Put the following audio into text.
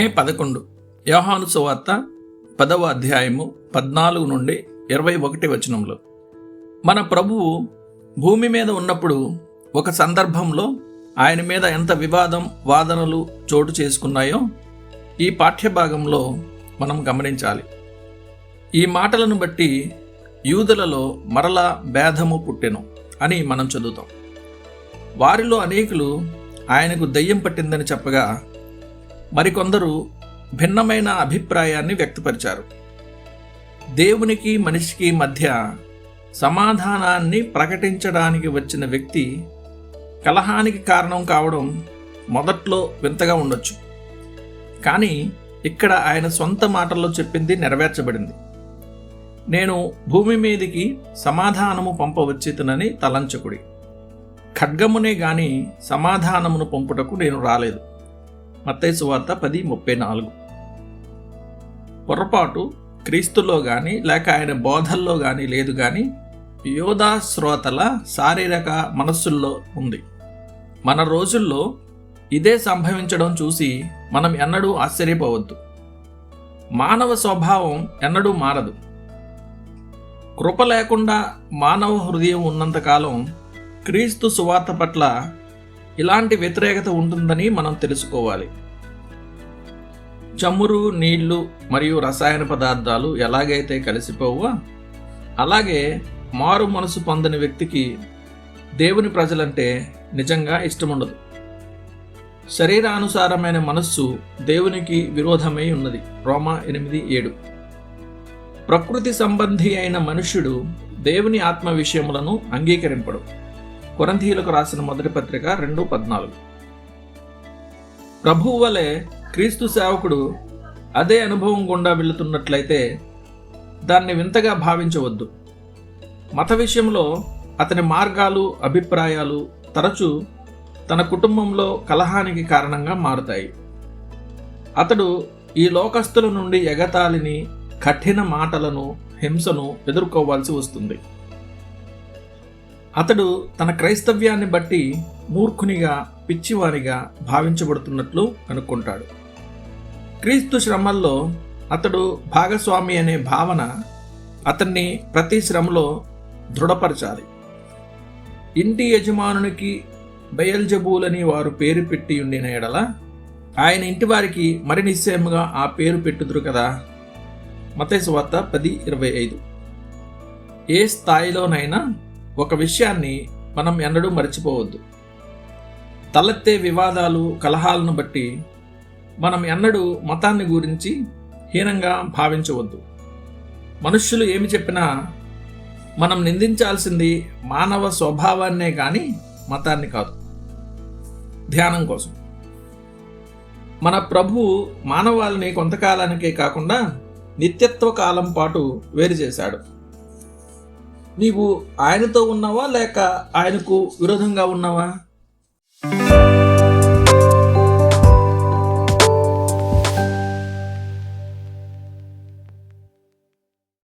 మే పదకొండు. యోహాను సువార్త పదవ అధ్యాయము పద్నాలుగు నుండి ఇరవై ఒకటి వచనంలో మన ప్రభువు భూమి మీద ఉన్నప్పుడు ఒక సందర్భంలో ఆయన మీద ఎంత వివాదం వాదనలు చోటు చేసుకున్నాయో ఈ పాఠ్యభాగంలో మనం గమనించాలి. ఈ మాటలను బట్టి యూదులలో మరలా భేదము పుట్టెను అని మనం చదువుతాం. వారిలో అనేకులు ఆయనకు దయ్యం పట్టిందని చెప్పగా మరికొందరు భిన్నమైన అభిప్రాయాన్ని వ్యక్తపరిచారు. దేవునికి మనిషికి మధ్య సమాధానాన్ని ప్రకటించడానికి వచ్చిన వ్యక్తి కలహానికి కారణం కావడం మొదట్లో వింతగా ఉండొచ్చు. కానీ ఇక్కడ ఆయన సొంత మాటల్లో చెప్పింది నెరవేర్చబడింది. నేను భూమి మీదికి సమాధానము పంపవచ్చితనని తలంచకుడి. ఖడ్గమునే గాని సమాధానమును పంపుటకు నేను రాలేదు. మత్తైసు వార్త పది ముప్పై నాలుగు. పొరపాటు క్రీస్తులో కానీ లేక ఆయన బోధల్లో కానీ లేదు కానీ యోధా శ్రోతల శారీరక మనస్సుల్లో ఉంది. మన రోజుల్లో ఇదే సంభవించడం చూసి మనం ఎన్నడూ ఆశ్చర్యపోవద్దు. మానవ స్వభావం ఎన్నడూ మారదు. కృప లేకుండా మానవ హృదయం ఉన్నంతకాలం క్రీస్తు సువార్త పట్ల ఇలాంటి వ్యతిరేకత ఉంటుందని మనం తెలుసుకోవాలి. చమురు నీళ్ళు మరియు రసాయన పదార్థాలు ఎలాగైతే కలిసిపోవో అలాగే మారు మనసు పొందని వ్యక్తికి దేవుని ప్రజలంటే నిజంగా ఇష్టముండదు. శరీరానుసారమైన మనస్సు దేవునికి విరోధమై ఉన్నది. రోమా ఎనిమిది ఏడు. ప్రకృతి సంబంధి అయిన మనుష్యుడు దేవుని ఆత్మ విషయములను అంగీకరింపడు. కొరంథీయులకు రాసిన మొదటి పత్రిక రెండు పద్నాలుగు. ప్రభువు వలె క్రీస్తు సేవకుడు అదే అనుభవం గుండా వెళుతున్నట్లయితే దాన్ని వింతగా భావించవద్దు. మత విషయంలో అతని మార్గాలు అభిప్రాయాలు తరచూ తన కుటుంబంలో కలహానికి కారణంగా మారుతాయి. అతడు ఈ లోకస్తుల నుండి ఎగతాళిని కఠిన మాటలను హింసను ఎదుర్కోవాల్సి వస్తుంది. అతడు తన క్రైస్తవ్యాన్ని బట్టి మూర్ఖునిగా పిచ్చివారిగా భావించబడుతున్నట్లు అనుకుంటాడు క్రీస్తు శ్రమల్లో అతడు భాగస్వామి అనే భావన అతన్ని ప్రతి శ్రమలో దృఢపరచాలి. ఇంటి యజమానునికి బయల్జబూలని వారు పేరు పెట్టి ఉండిన ఎడల ఆయన ఇంటి వారికి మరి నిశ్చయముగా ఆ పేరు పెట్టుదురు కదా? మతేశ్వార్త పది ఇరవై ఐదు. ఏ స్థాయిలోనైనా ఒక విషయాన్ని మనం ఎన్నడూ మర్చిపోవద్దు. తలెత్తే వివాదాలు కలహాలను బట్టి మనం ఎన్నడూ మతాన్ని గురించి హీనంగా భావించవద్దు. మనుష్యులు ఏమి చెప్పినా మనం నిందించాల్సింది మానవ స్వభావాన్నే కానీ మతాన్ని కాదు. ధ్యానం కోసం. మన ప్రభు మానవాళిని కొంతకాలానికే కాకుండా నిత్యత్వ కాలం పాటు వేరు చేశాడు. నీవు ఆయనతో ఉన్నావా లేక ఆయనకు విరోధంగా ఉన్నావా?